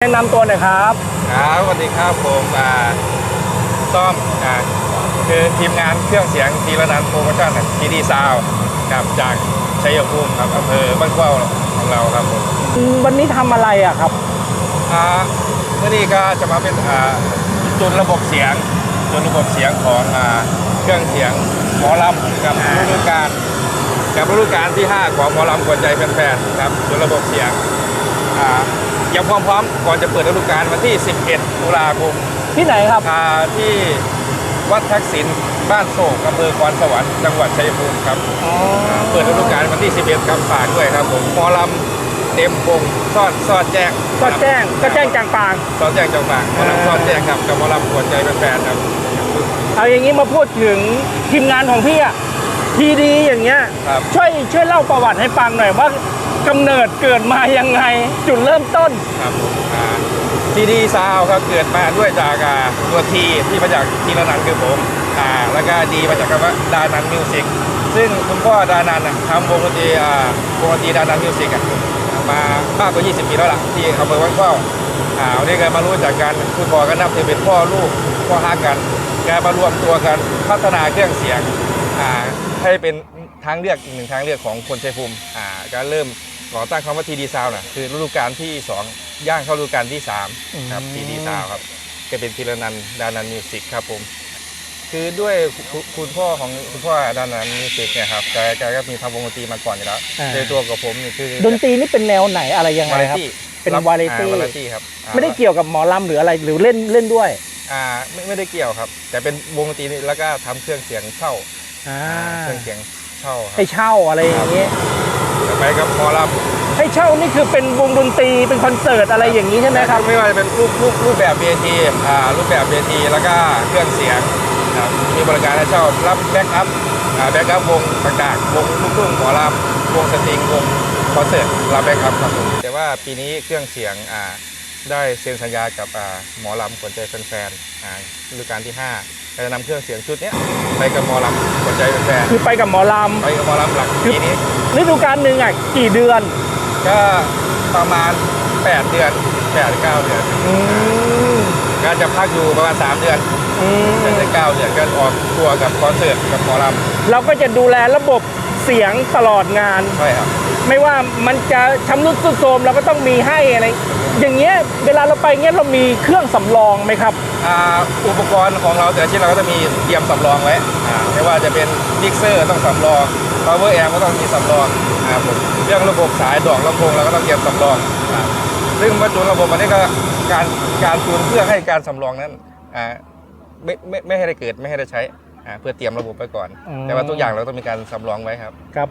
แนะนำตัวหน่อยครับครับสวัสดีครับผมอ่าต้อมอ่าคือทีมงานเครื่องเสียงทีละนันโปรโมชั่นทีดีซาวครับจากชัยภูมิครับอำเภอบ้านเข้าของเราครับผมวันนี้ทำอะไรอะครับ อ่าเมื่อนี้ก็จะมาเป็นอ่าจุดระบบเสียงจุดระบบเสียงของอ่าเครื่องเสียงหมอลำกับฤดูกาลกับฤดูกาลที่ 5 ของหมอลำกวนใจแฟนๆครับจุดระบบเสียงอ่า ยังพร้อมๆก่อนจะเปิดฤดูกาลวันที่ 11 ตุลาคมที่ไหนครับ อ่าที่วัดทักษิณบ้านโศกอำเภอคอนสวรรค์จังหวัดชัยภูมิครับอ๋อเปิดฤดูกาลวันที่ 11 ครับฝากด้วยครับผมหมอลำเต็มวงซอดซอดแจ้งก็แจ้งก็แจ้งจางปาง ซอดแจ้งจังหวัดหมอลำซอดแจ้งครับกับหมอลำหัวใจแฟนๆครับ เอาอย่างนี้มาพูดถึงทีมงานของพี่อะทีดีอย่างเงี้ย ครับ ช่วยช่วยเล่าประวัติให้ฟังหน่อยว่า กำเนิดเกิดมายังไง จุดเริ่มต้น ครับผมทีดีซาวครับเกิดมาด้วยจากอ่าตัวทีที่มาจากทีละนันคือผมอ่าแล้วก็ดีมาจากคำว่าดานันมิวสิกซึ่งคุณพ่อดานันน่ะทำวงดนตรีอ่าวงดนตรีดานันมิวสิกอะมามากกว่า 20 ปีแล้วล่ะที่อำเภอวังเข้าอ่าวันนี้ก็มารู้จักกันคุณพ่อก็นับถือเป็นพ่อลูกพ่อฮักกันแกมารวมตัวกันพัฒนาเครื่องเสียงอ่าให้เป็นทางเลือกอีกหนึ่งทางเลือกของคนชัยภูมิอ่าก็เริ่ม ก่อตั้งคำว่าทีดีซาวน่ะคือฤดูกาลที่ 2 ย่างเข้าฤดูกาลที่ 3 ครับอืมทีดีซาวครับก็เป็นทีละนันดานันมิวสิกครับผม คือด้วยคุคุณพ่อของคุณพ่อดานันมิวสิกเนี่ยครับแกแกก็มีทำวงดนตรีมาก่อนอยู่แล้วโดยตัวกับผมนี่คือดนตรีนี่เป็นแนวไหนอะไรยังไงวาไรครับตี้เป็นวาไรตี้วาไรตี้ครับอ่าไม่ได้เกี่ยวกับหมอลำหรืออะไรหรือเล่นเล่นด้วยอ่าไม่ไม่ได้เกี่ยวครับ แต่เป็นวงดนตรีนี่แล้วก็ทำเครื่องเสียงเช่าอ่าเครื่องเสียงเช่าครัให้เช่าอะไรอย่างเงี้ย บไปกับหมอลให้เช่านี่คือเป็นวงดนตรีเป็นคอนเสิร์ตอะไรอย่างนี้ใช่ำไหมครับไม่ว่าจะเป็นรูปรูปรูปแบบเวทีอ่ารูปแบบเวทีแล้วก็เครื่องเสียงครับมีบริการให้เช่ารับแบ็กอัพแบ็กอัพวงต่างๆวงลูกทุ่งหมอลำวงสตริงวงคอนเสิร์ตรับแบ็กอัพครับผมแต่ว่าปีนี้เครื่องเสียงอ่า ได้เซ็นสัญญากับอ่าหมอลำขวัญใจแฟนๆอ่าฤดูกาลที่5จะนำเครื่องเสียงชุดเนี้ยไปกับหมอลำขวัญใจแฟนคือไปกับหมอลๆไปกับหมอลำหลักปีนี้ำฤดูกาลหนึ่งอะกี่เดือน ก็ประมาณ 8 เดือน8 9 เดือนอืมก็จะพักอยู่ประมาณ 3 เดือนอืมเดือนถึง9เดือนก็ออกทัวร์กับคอนเสิร์ตกับหมอลำเราก็จะดูแลระบบ เสียงตลอดงาน ใช่ครับ ไม่ว่ามันจะชำรุดทรุดโทรมเราก็ต้องมีให้อะไร อย่างเงี้ยเวลาเราไปเงี้ยเรามีเครื่องสำรองไหมครับ อ่าอุปกรณ์ของเราแต่ละชิ้นเราก็จะมีเตรียมสำรองไว้อ่าไม่ว่าจะเป็นมิกเซอร์ต้องสำรอง power amp ก็ต้องมีสำรองนะครับผมเรื่องระบบสายดอกลำโพงเราก็ต้องเตรียมสำรองอ่าซึ่งมาจูนระบบอันนี้ก็การการจูนเพื่อให้การสำรองนั้นอ่าไม่ไม่ไม่ให้ได้เกิดไม่ให้ได้ใช้ อ่าเพื่อเตรียมระบบไว้ก่อนอืมแต่ว่าทุกอย่างเราต้องมีการสำรองไว้ครับ ครับ